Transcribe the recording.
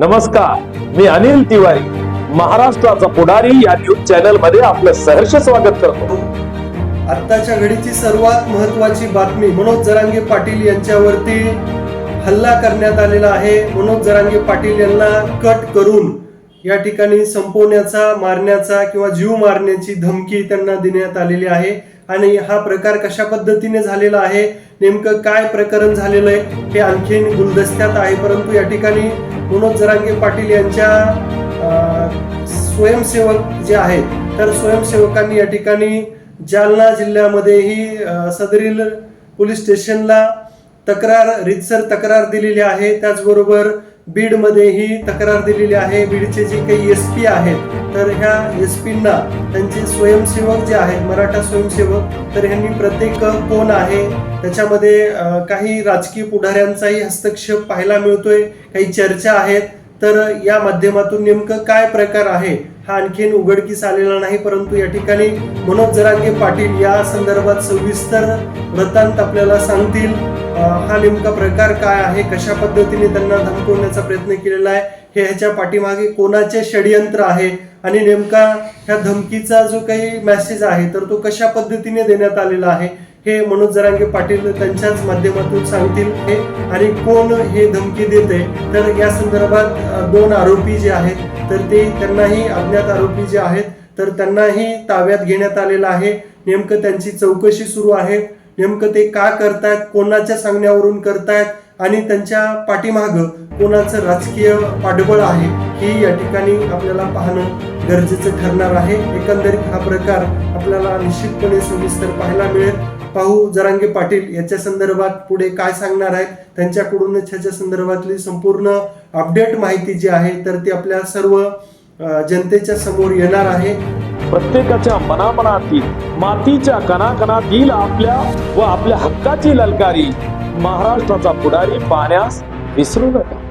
नमस्कार मी अनिल तिवारी. महाराष्ट्राचा पुढारी या न्यूज चॅनलमध्ये आपलं सहर्ष स्वागत करतो. आत्ताच्या घडीची सर्वात महत्वाची बातमी मनोज जरांगे पाटील यांच्यावरती हल्ला करण्यात आलेला आहे. मनोज जरांगे पाटील यांना कट करून या ठिकाणी संपवण्याचा मारण्याचा किंवा जीव मारण्याची धमकी त्यांना देण्यात आलेली आहे. आणि हा प्रकार कशा पद्धतीने झालेला आहे नेमकं काय प्रकरण झालेलं आहे हे आणखीन गुलदस्त्यात आहे. परंतु या ठिकाणी मनोज जरांगे पाटील यांच्या स्वयंसेवक जे आहेत तर स्वयंसेवकांनी या ठिकाणी जालना जिल्ह्यामध्येही सदरील पोलीस स्टेशनला तक्रार रितसर तक्रार दिलेली आहे. त्याचबरोबर बीडमध्येही तक्रार दिलेली आहे. बीडचे जे काही एस पी आहेत तर ह्या एस पींना त्यांचे स्वयंसेवक जे आहेत मराठा स्वयंसेवक तर ह्यांनी प्रत्येक कोण आहे त्याच्यामध्ये काही राजकीय पुढाऱ्यांचाही हस्तक्षेप पाहायला मिळतोय काही चर्चा आहेत तर या माध्यमातून नेमकं काय प्रकार आहे हा आणखीन उघडकीस आलेला नाही परंतु या ठिकाणी मनोज जरांगे पाटील या संदर्भात सविस्तर वृत्तांत आपल्याला सांगतील. हा नेमका प्रकार काय आहे? कशा पद्धतीने त्यांना धमकवण्याचा प्रयत्न केलेला आहे? हे ह्याच्या पाठीमागे कोणाचे षडयंत्र आहे? आणि नेमका ह्या धमकीचा जो काही मेसेज आहे तर तो कशा पद्धतीने देण्यात आलेला आहे? हे मनोज जरांगे पाटील त्यांच्याच माध्यमातून सांगतील हे. आणि कोण हे धमकी देते तर या संदर्भात दोन आरोपी जे आहेत तर ते त्यांनाही अज्ञात आरोपी जे आहेत तर त्यांनाही ताब्यात घेण्यात आलेलं आहे. नेमकं त्यांची चौकशी सुरू आहे. नेमकं ते का करतायत कोणाच्या सांगण्यावरून करतायत आणि त्यांच्या पाठीमागं कोणाचं राजकीय पाठबळ आहे ही या ठिकाणी आपल्याला पाहणं गरजेचं ठरणार आहे. एकंदरीत हा प्रकार आपल्याला निश्चितपणे सविस्तर पाहायला मिळेल. पाहू जरांगे पाटील याच्या संदर्भात पुढे काय सांगणार आहेत त्यांच्याकडूनच ह्याच्या संदर्भातली संपूर्ण अपडेट माहिती जी आहे तर ती आपल्या सर्व जनतेच्या समोर येणार आहे. प्रत्येकाच्या मनामनातील मातीच्या कणाकणातील आपल्या व आपल्या हक्काची ललकारी महाराष्ट्राचा पुढारी पाहण्यास विसरू नका.